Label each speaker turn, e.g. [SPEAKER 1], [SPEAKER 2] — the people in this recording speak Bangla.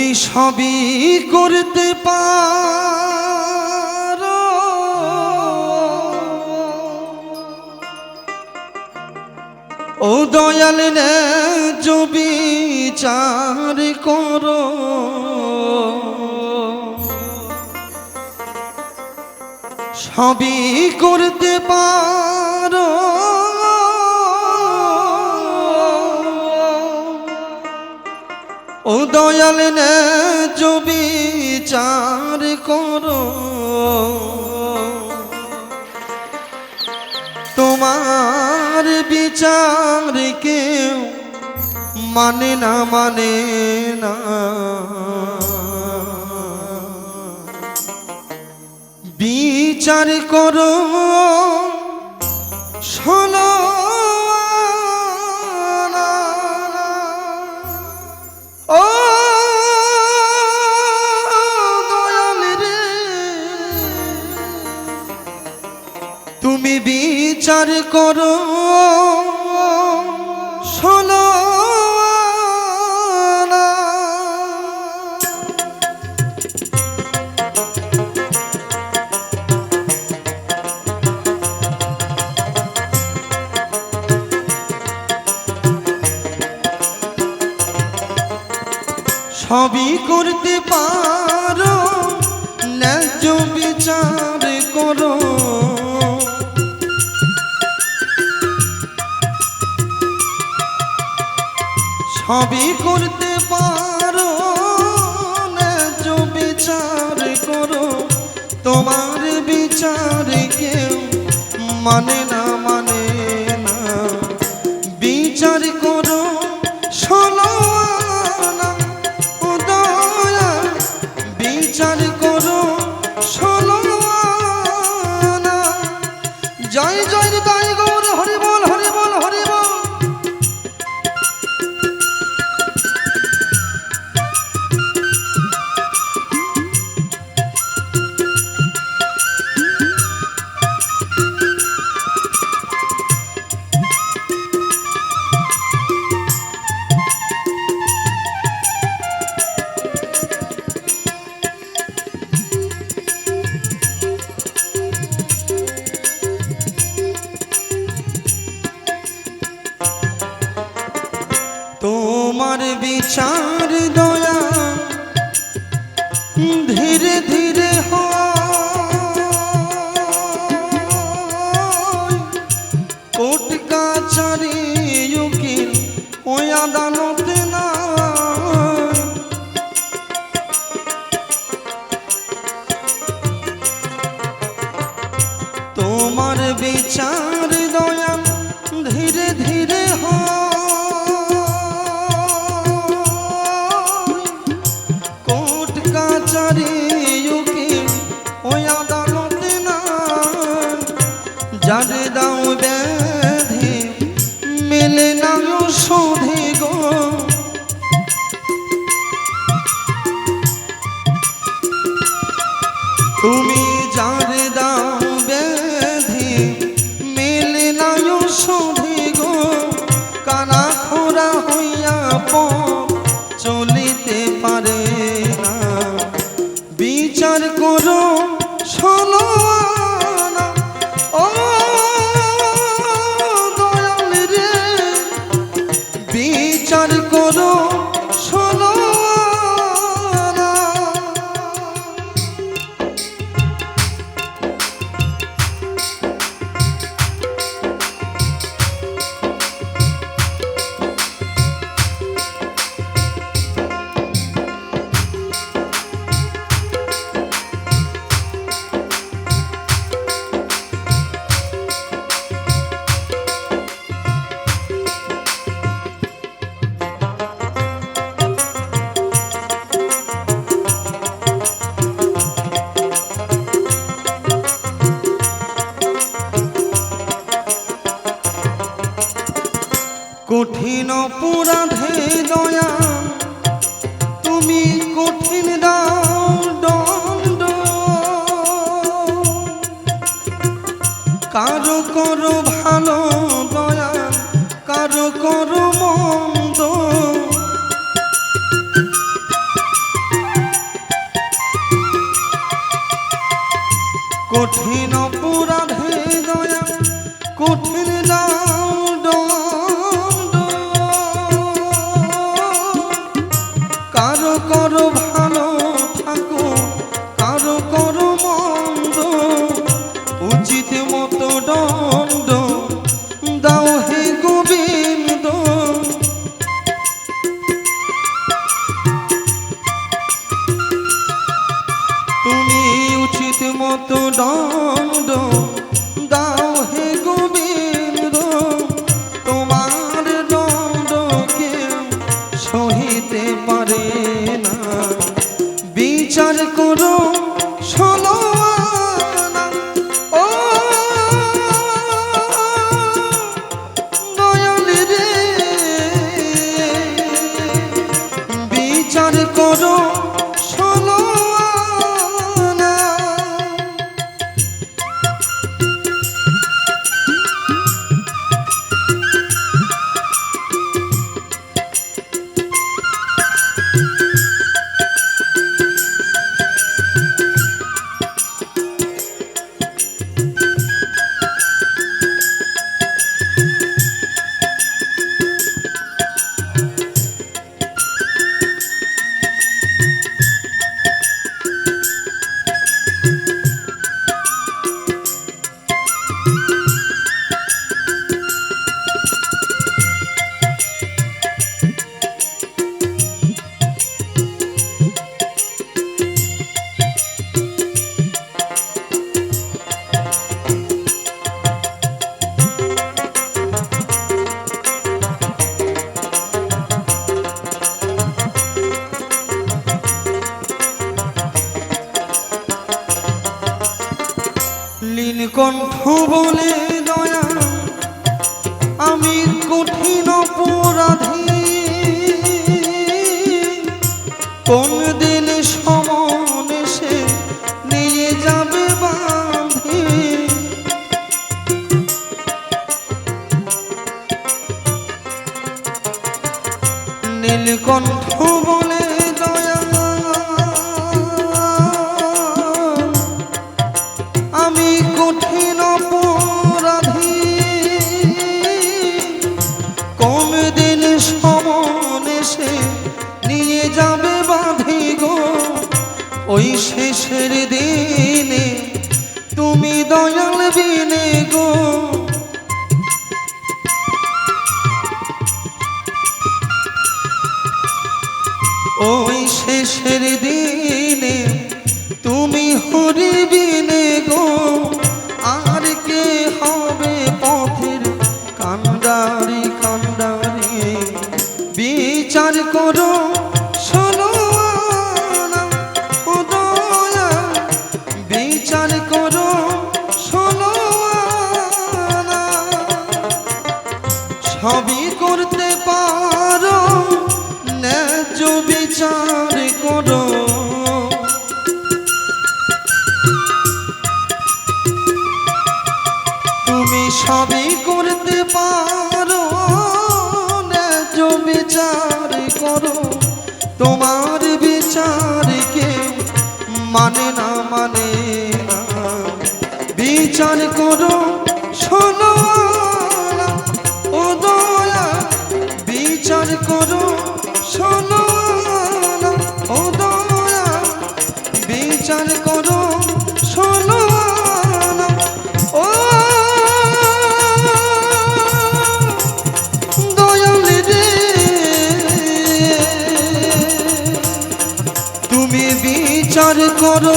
[SPEAKER 1] তুমি সবই করতে পারো। ও দয়াল জবি চার করো। সবই করতে পারো। ও দয়াল জবি চার করো। তোমার বিচার কেউ মানে না মানে না। বিচার করো, শোনো বিচার করো। সবই করতে পারো ন্যায্য বিচার করো। সবই করতে পারো না বিচার করো। তোমার বিচার কেউ মানে না। বিচার দয়া ধীরে ধীরে হয়। কোর্ট কাছারি উকিল ওই আদালতে যারে দাও ব্যাধি, মেলে না শোধে গো। তুমি যারে দাও ব্যাধি, মেলে না শোধে গো। কানা খোরা হইয়া পথ চলিতে পারে না। বিচার করো, শোনো। রাধে দয়া। তুমি কঠিন দাও, দণ্ড। কারও করো ভালো দয়া, কারও করো মন্দ। কঠিন অপরাধে দয়া, কঠিন লীলকণ্ঠ বলে দয়া, আমি কঠিন অপরাধী। কোন দিন সমন সে নিয়ে যাবে বাঁধে। নীলকণ্ঠ বলে শেষের দিনে তুমি দয়াল বিনে গো। ওই শেষের দিনে তুমি হরিবিনে সবই করতে পারো বিচার করো। তোমার বিচারকে মানে না মানে না। বিচার করো, শোনো ও দয়া। বিচার করো বিচার করো।